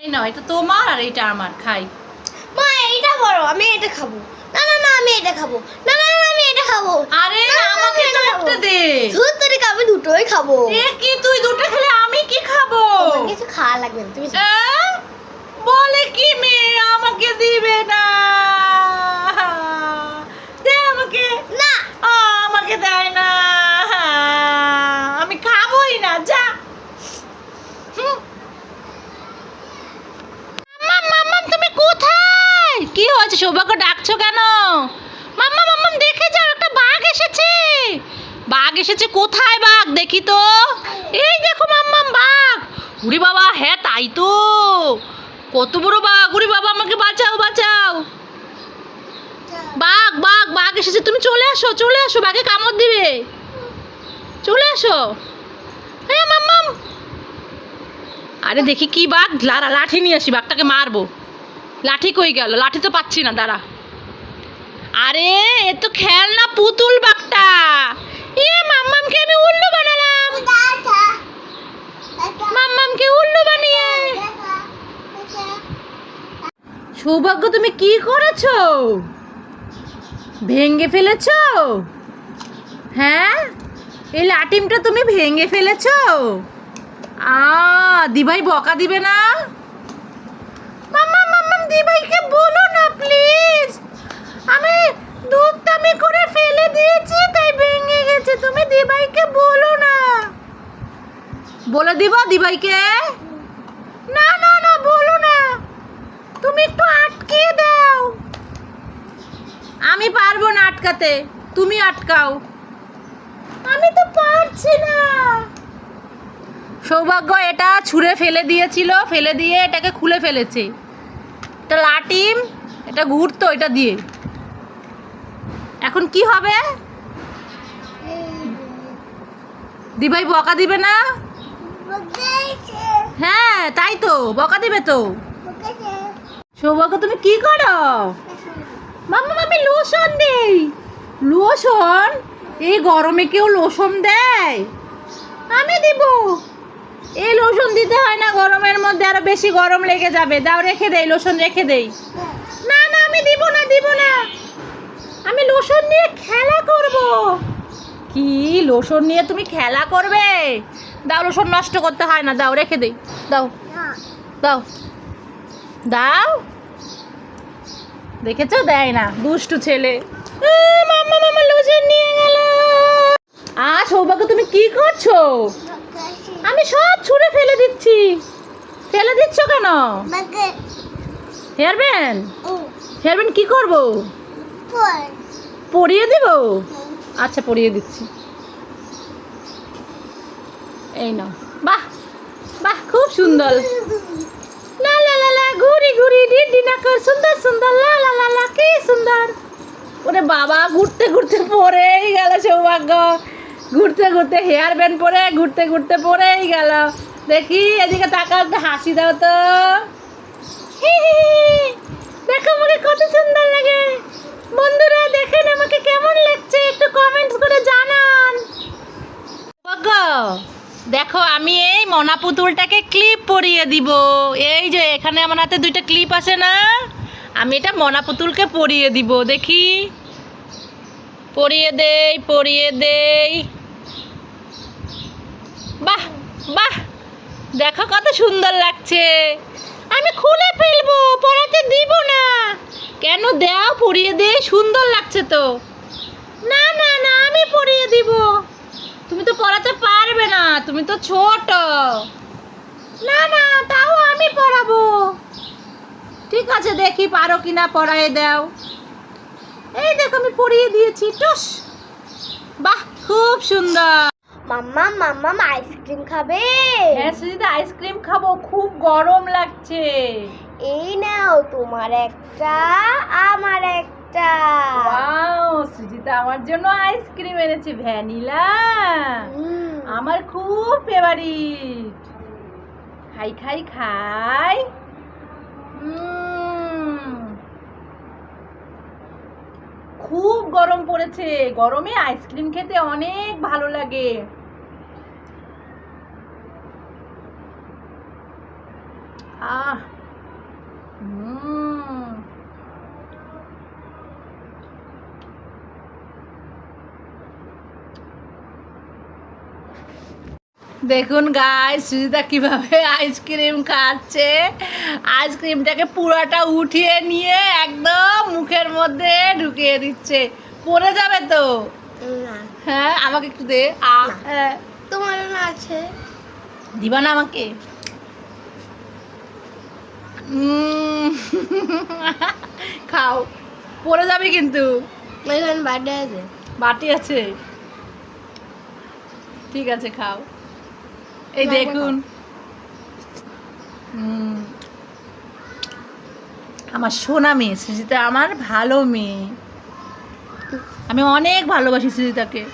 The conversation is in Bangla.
নাও এটা তোমার আর এটা আমার খাই। মা এইটা বড় আমি এটা খাব। না না না আমি এটা খাব। না না না আমি এটা খাব। আরে আমাকে তো একটা দে। ধুর তোরে আমি দুটোই খাব। এ কি তুই দুটো খেলে আমি কি খাব? কিছু খাওয়া লাগবে না তুমি বলে কি মেয়ে আমাকে দিবে না দে আমাকে না আ, আমাকে দেয় না আমি খাবোই না যা হুম। মাম্মাম, মাম্মাম, তুমি কোথায় কি হয়েছে সৌভাগ্য ডাকছো কেন? মাম্মা, মাম্মাম, দেখে যাও, একটা বাঘ এসেছে। বাঘ এসেছে কোথায় বাঘ? দেখি তো। এই দেখো মাম্মাম বাঘ। উরি বাবা হ্যাঁ তাই তো। কত বড় বাঘ। উরি বাবা, আমাকে বাঁচাও বাঁচাও। বাঘ বাঘ বাঘ এসেছে। তুমি চলে আসো চলে আসো, বাঘে কামড় দিবে। চলে আসো। হ্যাঁ মাম্মাম। আরে দেখি কি বাঘ। লাঠি নিয়ে আসি, বাঘটাকে মারবো। লাঠি কই গেল? লাঠি তো পাচ্ছি না, দাঁড়া। আরে, এ তো খেলনা পুতুল বাঘটা। এ, মাম্মামকে আমি উল্লু বানালাম। মাম্মামকে উল্লু বানিয়ে। সৌভাগ্য, তুমি কি করেছ? ভেঙে ফেলেছো? হ্যাঁ? এই লাটিমটা তুমি ভেঙে ফেলেছো? আ, দিভাই বকা দিবে না? মাম্মা মাম্মাম দিভাইকে বলো না প্লিজ আমি দুধটামি করে ফেলে দিয়েছি, তাই ভেঙে গেছে। তুমি দিভাইকে বলো না। বলে দিব দিভাইকে না না না, বলো না। তুমি একটু আটকিয়ে দাও। আমি পারব না আটকাতে। তুমি আটকাও। আমি তো পারছি না। সৌভাগ্য এটা ছুঁড়ে ফেলে দিয়েছিল, ফেলে দিয়ে এটাকে খুলে ফেলেছে। এটা লাটিম, এটা ঘুরতো, এটা দিয়ে। এখন কি হবে? দিভাই বকা দিবে না? হ্যাঁ তাই তো, বকা দিবে তো। সৌভাগ্য, তুমি কি করো? মাম্মা মামি লোশন দেই। লোশন এই গরমে কেউ লোশন দেয়? আমি দিব। এই লোশন দিতে হয় না, গরমের মধ্যে আরও বেশি গরম লেগে যাবে। দাও, রেখে দেই লোশন রেখে দেই। না না, আমি দিব না দিব না। আমি লোশন নিয়ে খেলা করব। কি? লোশন নিয়ে তুমি খেলা করবে? দাও লোশন নষ্ট করতে হয় না, দাও, রেখে দেই। দাও দাও। দাও। দেখেছ? দেয় না। দুষ্টু ছেলে। মাম্মা মামা লোশন নিয়ে গেল। আ, সৌভাগ্য, তুমি কি করছ? আমি সব ছুঁড়ে ফেলে দিচ্ছি। ফেলে দিচ্ছ কেন? হেয়ার ব্যান্ড হেয়ার ব্যান্ড কি করব? পরিয়ে দেব? আচ্ছা পরিয়ে দিচ্ছি। এই নাও। বাহ বাহ খুব সুন্দর। লা লা লা লা ঘুরি ঘুরি ডিডি নাকর সুন্দর সুন্দর। লা লা লা লা কি সুন্দর। ওরে বাবা ঘুরতে ঘুরতে পড়েই গেল সৌভাগ্য। ঘুরতে ঘুরতে হেয়ার ব্যান্ড পরে, ঘুরতে ঘুরতে পরেই গেল। দেখি, এদিকে তাকাও হাসি দাও তো। দেখো আমাকে কত সুন্দর লাগে। বন্ধুরা, দেখেন আমাকে কেমন লাগছে। একটু কমেন্টস করে জানান। দেখো, আমি এই মনা পুতুলটাকে ক্লিপ পরিয়ে দিব। এই যে, এখানে আমার হাতে দুইটা ক্লিপ আছে না? আমি এটা মনা পুতুলকে পরিয়ে দিব, দেখি। পরিয়ে দেই পরিয়ে দেই। বাহ, দেখো কত সুন্দর লাগছে। আমি খুলে ফেলব, পড়াতে দিব না। কেন দাও পরিয়ে দে, সুন্দর লাগছে তো। না না না, আমি পরিয়ে দিব। তুমি তো পড়াতে পারবে না, তুমি তো ছোট। না না, তাও আমি পড়াবো। ঠিক আছে, দেখি পারো কিনা, পড়ায় দাও। এই দেখো, আমি পড়িয়ে দিয়েছি, টুস। বাহ, খুব সুন্দর। মাম্মা মাম্মা আইসক্রিম খাবে। হ্যাঁ সুজিতা আইসক্রিম খাব খুব গরম লাগছে। এই নাও তোমার একটা আমার একটা। ওয়াও সুজিতা আমার জন্য আইসক্রিম এনেছে ভ্যানিলা। আমার খুব ফেভারিট। খাই খাই খাই। খুব গরম পড়েছে। গরমে আইসক্রিম খেতে অনেক ভালো লাগে। আহ। দেখুন গাই সুজিতা কীভাবে আইসক্রিম খাচ্ছে। আইসক্রিমটাকে পুরাটা উঠিয়ে নিয়ে একদম মুখের মধ্যে ঢুকিয়ে দিচ্ছে। পড়ে যাবে তো? হ্যাঁ আমাকে একটু দে। হ্যাঁ। তোমার আছে? দিবা না আমাকে? খাও। পড়ে যাবে কিন্তু। এখানে বার্থডে আছে। বাটি আছে। ঠিক আছে খাও। এই দেখুন। আমার সোনা মেয়ে সুজিতা আমার ভালো মেয়ে। আমি অনেক ভালোবাসি সুজিতাকে।